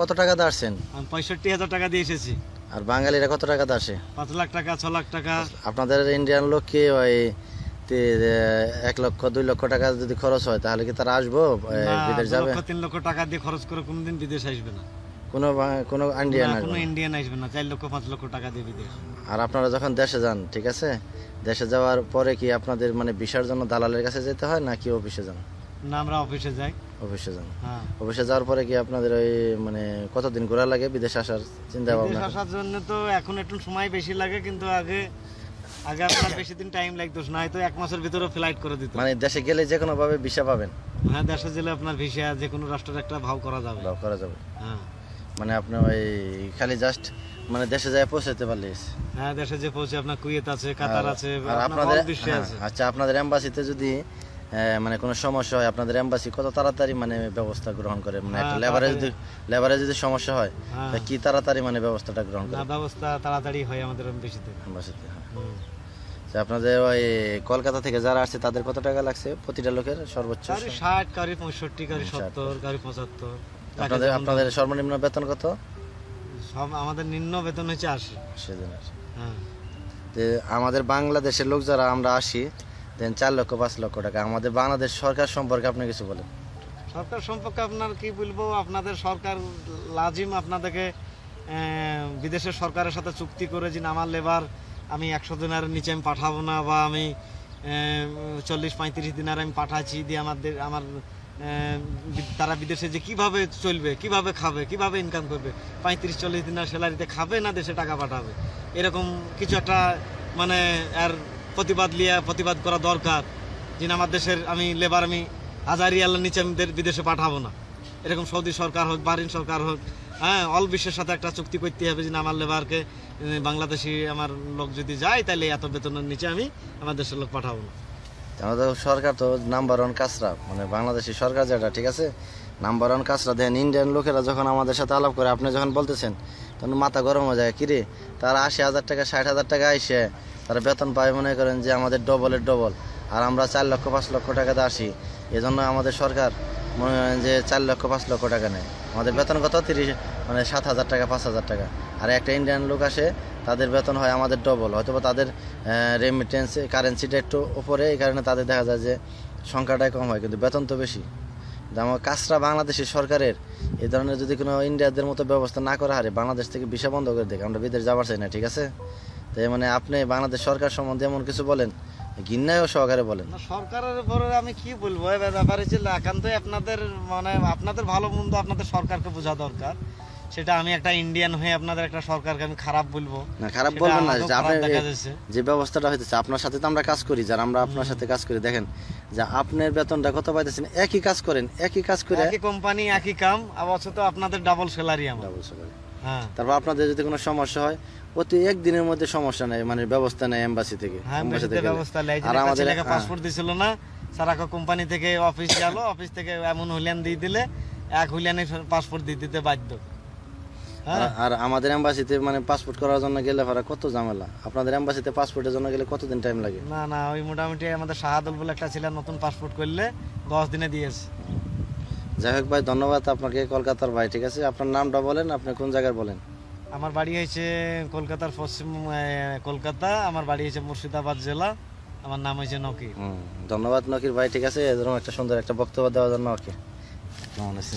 কত টাকা দিয়ে আসছেন? আমি পঁয়ষট্টি হাজার টাকা দিয়ে এসেছি। আর বাঙালিরা কত টাকা আসে? পাঁচ লাখ টাকা ছ লাখ টাকা। আপনাদের ইন্ডিয়ান লোক কি ওই এক লক্ষ দুই লক্ষ টাকা যদি খরচ হয় তাহলে কি তারা আসব? বিদেশ যাবে? তিন লক্ষ টাকা দিয়ে খরচ করে কোনোদিন বিদেশ আসবে না। কোনো কোনো ইন্ডিয়ান কোনো ইন্ডিয়ান আসবে না চার লক্ষ পাঁচ লক্ষ টাকা দিয়ে বিদেশ। আর আপনারা যখন দেশে যান ঠিক আছে? দেশে যাওয়ার পরে কি আপনাদের মানে ভিসার জন্য দালালের কাছে যেতে হয় নাকি অফিসে যান? না আমরা অফিসে যাই। অফিসে যান। হ্যাঁ। অফিসে যাওয়ার পরে কি আপনাদের ওই মানে কতদিন ঘোরা লাগে? বিদেশে আসার চিন্তা ভাবনা আসার জন্য তো এখন একটু সময় বেশি লাগে কিন্তু আগে আগে আপনার বেশি দিন টাইম লাগতো না হয়তো এক মাসের ভিতরে ফ্লাইট করে দিত। মানে দেশে গেলে যে কোনো ভাবে ভিসা পাবেন? হ্যাঁ দেশে গেলে আপনার ভিসা যে কোনো রাষ্ট্রের একটা ভাও করা যাবে। বা করা যাবে। হ্যাঁ। মানে ওই খালি জাস্ট মানে দেশে যায় পৌঁছাতে পারলে হ্যাঁ দেশে যে পৌঁছে আপনার কুয়েত আছে কাতার আছে আপনাদের হ্যাঁ, আচ্ছা আপনাদের এম্বাসিতে যদি মানে কোনো সমস্যা হয় আপনাদের এম্বাসি কত তাড়াতাড়ি মানে ব্যবস্থা গ্রহণ করে? মানে একটা হ্যাঁ, লেবারে যদি লেবারে যদি সমস্যা হয় হ্যাঁ। তা কি তাড়াতাড়ি মানে ব্যবস্থাটা গ্রহণ করে? ব্যবস্থা তাড়াতাড়ি হয় আমাদের এম্বাসিতে হ্যাঁ। আচ্ছা, আপনাদের ওই কলকাতা থেকে যারা আসছে তাদের কত টাকা লাগছে? প্রতিটা লোকের সর্বোচ্চ ষাট কারি পঁয়ষট্টি কারি সত্তর কারি পঁচাত্তর। আপনাদের আপনাদের সর্বনিম্ন বেতন কত? সব আমাদের নিম্ন বেতন হচ্ছে আশি। সেদিনের হ্যাঁ। আমাদের বাংলাদেশের লোক যারা আমরা আসি দেন চার লক্ষ, পাঁচ লক্ষ টাকা। আমাদের বাংলাদেশ সরকার সম্পর্কে আপনি কিছু বলেন। সরকার সম্পর্কে আপনার কি বলব? আপনাদের সরকার লাজিম আপনাদেরকে বিদেশের সরকারের সাথে চুক্তি করে যে আমার লেবার আমি একশো দিনের নিচে আমি পাঠাবো না, বা আমি চল্লিশ, পঁয়ত্রিশ দিনের আমি পাঠাচ্ছি, দিয়ে আমাদের, আমার তারা বিদেশে যে কীভাবে চলবে, কীভাবে খাবে, কীভাবে ইনকাম করবে, পঁয়ত্রিশ, চল্লিশ দিনের স্যালারিতে খাবে না দেশে টাকা পাঠাবে? এরকম কিছু একটা মানে আর প্রতিবাদ লিয়া, প্রতিবাদ করা দরকার। যে আমার দেশের, আমি লেবার, আমি হাজার রিয়ালের নিচে আমি বিদেশে পাঠাবো না। এরকম সৌদি সরকার হোক, বাহরিন সরকার হোক হ্যাঁ অল বিশ্বের সাথে একটা চুক্তি করতে হবে যে আমার লেবারকে বাংলাদেশি আমার লোক যদি যায়, তাহলে এত বেতনের নিচে আমি আমার দেশের লোক পাঠাবো না। আমাদের সরকার তো নাম্বার ওয়ান কাজরা মানে বাংলাদেশি সরকার যেটা, ঠিক আছে? নাম্বার ওয়ান কাজরা দেন ইন্ডিয়ান লোকেরা যখন আমাদের সাথে আলাপ করে, আপনি যখন বলতেছেন তখন মাথা গরম হয়ে যায় কিরে তারা আশি হাজার টাকা, ষাট হাজার টাকা আইসে। তারা বেতন পায় মনে করেন যে আমাদের ডবলের ডবল। আর আমরা চার লক্ষ, পাঁচ লক্ষ টাকাতে আসি। এজন্য আমাদের সরকার মনে করেন যে চার লক্ষ, পাঁচ লক্ষ টাকা নেয়। আমাদের বেতন কত? তিরিশ মানে সাত হাজার টাকা, পাঁচ হাজার টাকা। আর একটা ইন্ডিয়ান লোক আসে, তাদের বেতন হয় আমাদের ডবল। হয়তো তাদের রেমিটেন্স কারেন্সিটা একটু উপরে, এই কারণে তাদের দেখা যায় যে সংখ্যাটাই কম হয়, কিন্তু বেতন তো বেশি। কিন্তু আমার কাজটা বাংলাদেশের সরকারের, এ ধরনের যদি কোনো ইন্ডিয়াদের মতো ব্যবস্থা না করা হারে বাংলাদেশ থেকে বিষয় বন্ধ করে দেখে আমরা বিদেশ যাবার চাই না, ঠিক আছে? তাই মানে আপনি বাংলাদেশ সরকার সম্বন্ধে এমন কিছু বলেন? ঘিন্নায়ও সহকারে বলেন। সরকারের উপরে আমি কি বলব? ব্যাপারে ছিল একান্তই আপনাদের মানে আপনাদের ভালো মন্দ আপনাদের সরকারকে বোঝা দরকার। সেটা আমি একটা ইন্ডিয়ান হয়ে আপনাদের একটা সরকারকে আমি খারাপ বলব। না খারাপ বলবেন না যে আপনি দেখা যাচ্ছে। যে ব্যবস্থাটা হইতেছে আপনার সাথে তো আমরা কাজ করি যারা আমরা আপনার সাথে কাজ করি দেখেন যে আপনার বেতনটা কত পাইতেছেন একই কাজ করেন একই কাজ করে একই কোম্পানি একই কাম আবার তো আপনাদের ডাবল স্যালারি আমার। Double salary। হ্যাঁ। তারপর আপনাদের যদি কোনো সমস্যা হয় অতি একদিনের মধ্যে সমস্যা নেই মানে ব্যবস্থা নেই এম্বাসি থেকে হ্যাঁ থেকে। ব্যবস্থা লাই আর আমাদের ছেলেকে হ্যাঁ। পাসপোর্ট দিছিল না সারাকা কোম্পানি থেকে অফিস গেল অফিস থেকে এমন হুলিয়ান দিয়ে দিলে এক হুলিয়ানে পাসপোর্ট দিয়ে দিতে বাধ্য। হ্যাঁ আর- আর আমাদের এম্বাসিতে মানে পাসপোর্ট করার জন্য গেলে ভাড়া কত ঝামেলা? আপনাদের এম্বাসিতে পাসপোর্টের জন্য গেলে কতদিন টাইম লাগে? না না ওই মোটামুটি আমাদের শাহাদুল বলে একটা ছিল নতুন পাসপোর্ট করলে দশ দিনে দিয়েছে। যাই হোক ভাই ধন্যবাদ আপনাকে কলকাতার ভাই ঠিক আছে? আপনার নামটা বলেন আপনি কোন জায়গার বলেন? আমার বাড়ি হয়েছে কলকাতার পশ্চিম কলকাতা আমার বাড়ি হয়েছে মুর্শিদাবাদ জেলা আমার নাম হয়েছে নকির। হুম, ধন্যবাদ নকির ভাই ঠিক আছে? এরকম একটা সুন্দর একটা বক্তব্য দেওয়ার জন্য ওকে। কেমন আছে